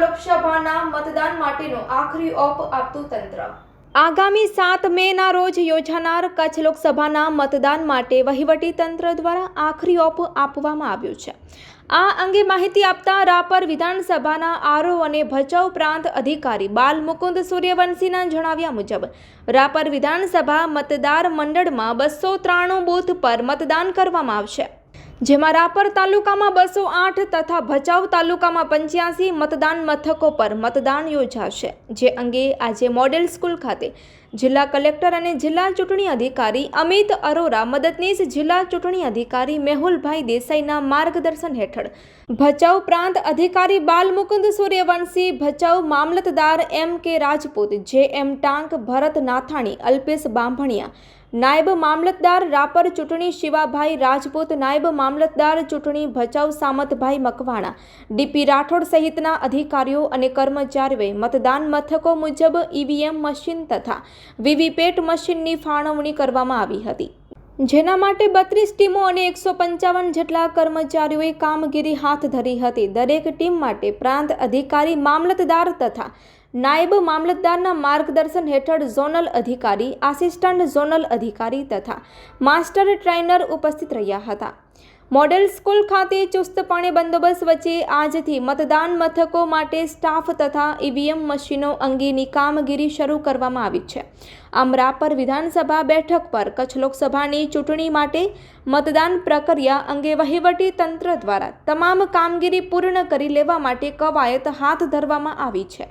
લોકસભાના મતદાન માટેનો આખરી ઓપ આપતું તંત્ર. આગામી સાત મેના રોજ યોજાનાર કચ્છ લોકસભાના મતદાન માટે વહીવટી તંત્ર દ્વારા આખરી ઓપ આપવામાં આવ્યો છે. આ અંગે માહિતી આપતા રાપર વિધાનસભાના આરો અને ભચાઉ પ્રાંત અધિકારી બાલ મુકુંદ સૂર્યવંશીના જણાવ્યા મુજબ, રાપર વિધાનસભા મતદાર મંડળમાં બસો ત્રાણું બૂથ પર મતદાન કરવામાં આવશે. જેમાં રાપર તાલુકામાં બસો આઠ તથા ભચાઉ તાલુકામાં પંચ્યાસી મતદાન મથકો પર મતદાન યોજાશે. જે અંગે આજે મોડેલ સ્કૂલ ખાતે જિલ્લા કલેક્ટર અને જિલ્લા ચૂંટણી અધિકારી અમિત અરોરા મદદનીશ જિલ્લા ચૂંટણી અધિકારી મેહુલભાઈ દેસાઈના માર્ગદર્શન હેઠળ ભચાઉ પ્રાંત અધિકારી બાલ મુકુંદ સૂર્યવંશી, ભચાઉ મામલતદાર એમ કે રાજપૂત જે એમ ટાંક ભરત નાથાણી અલ્પેશ બાંભણિયા નાયબ મામલતદાર રાપર ચૂંટણી શિવાભાઈ રાજપૂત, નાયબ મામલતદાર ચૂંટણી ભચાઉ સામતભાઈ મકવાણા, ડીપી રાઠોડ સહિતના અધિકારીઓ અને કર્મચારીઓએ મતદાન મથકો મુજબ ઈવીએમ મશીન તથા વીવીપેટ મશીનની ફાળવણી કરવામાં આવી હતી. જેના માટે બત્રીસ ટીમો અને એકસો પંચાવન જેટલા કર્મચારીઓએ કામગીરી હાથ ધરી હતી. દરેક ટીમ માટે પ્રાંત અધિકારી, મામલતદાર તથા નાયબ મામલતદારના માર્ગદર્શન હેઠળ ઝોનલ અધિકારી, આસિસ્ટન્ટ ઝોનલ અધિકારી તથા માસ્ટર ટ્રેનર ઉપસ્થિત રહ્યા હતા. મોડેલ સ્કૂલ ખાતે ચુસ્તપણે બંદોબસ્ત વચ્ચે આજથી મતદાન મથકો માટે સ્ટાફ તથા ઈવીએમ મશીનો અંગેની કામગીરી શરૂ કરવામાં આવી છે. આમ રાપર વિધાનસભા બેઠક પર કચ્છ લોકસભાની ચૂંટણી માટે મતદાન પ્રક્રિયા અંગે વહીવટી તંત્ર દ્વારા તમામ કામગીરી પૂર્ણ કરી લેવા માટે કવાયત હાથ ધરવામાં આવી છે.